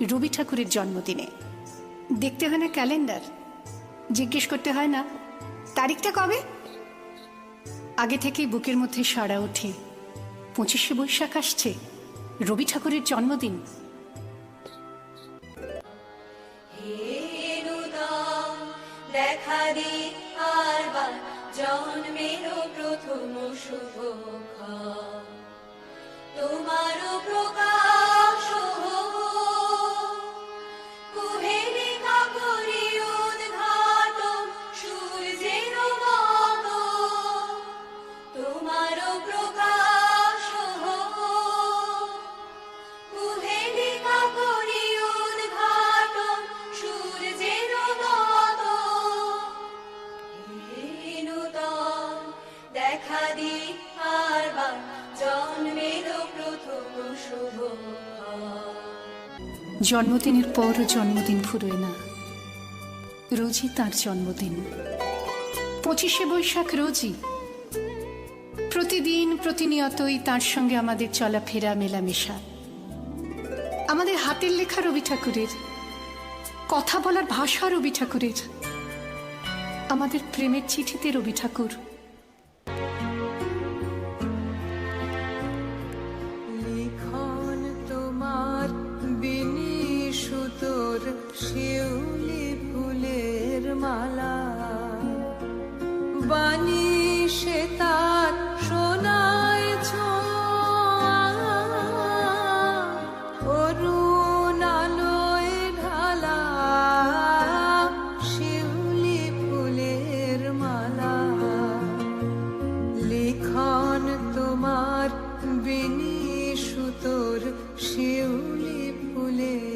রবি ঠাকুরের জন্মদিনে। দেখতে হয় না ক্যালেন্ডার? জিজ্ঞেস করতে হয় না, তারিখটা কবে? আগে থেকেই বুকের মধ্যে সাড়া ওঠে, পঁচিশে বৈশাখ আসছে, রবি ঠাকুরের জন্মদিন। প্রথম শুভক্ষণ তোমারও প্রকাশ দেখা দি আরবার জন্মের প্রথম শুভক্ষণ জন্মদিনের পরও জন্মদিন ফুরোয় না। রোজই তার জন্মদিন। পঁচিশে বৈশাখ রোজই। প্রতিদিন প্রতিনিয়তই তার সঙ্গে আমাদের চলাফেরা মেলামেশা। আমাদের হাতের লেখা রবি ঠাকুরের, কথা বলার ভাষা রবি ঠাকুরের। আমাদের প্রেমের চিঠিতে রবি ঠাকুর বাণী সে তার সোনায় ছোঁয়া। অরুণ আলোয় ঢালা শিউলি ফুলের মালা। তোমার বিনি সুতোর শিউলি ফুলের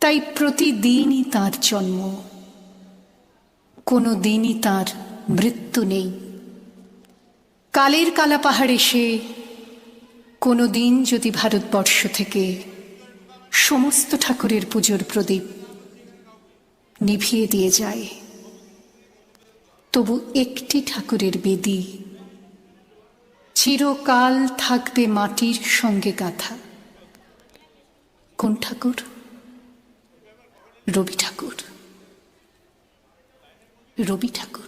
তাই প্রতিদিনই তার জন্ম। কোনো দিনই তার মৃত্যু নেই। কালের কালা পাহাড়ে সে কোনো দিন যদি ভারতবর্ষ থেকে সমস্ত ঠাকুরের পুজোর প্রদীপ নিভিয়ে দিয়ে যায়, তবু একটি ঠাকুরের বেদী চিরকাল থাকবে মাটির সঙ্গে গাথা। কোন ঠাকুর? রবি ঠাকুর রবি ঠাকুর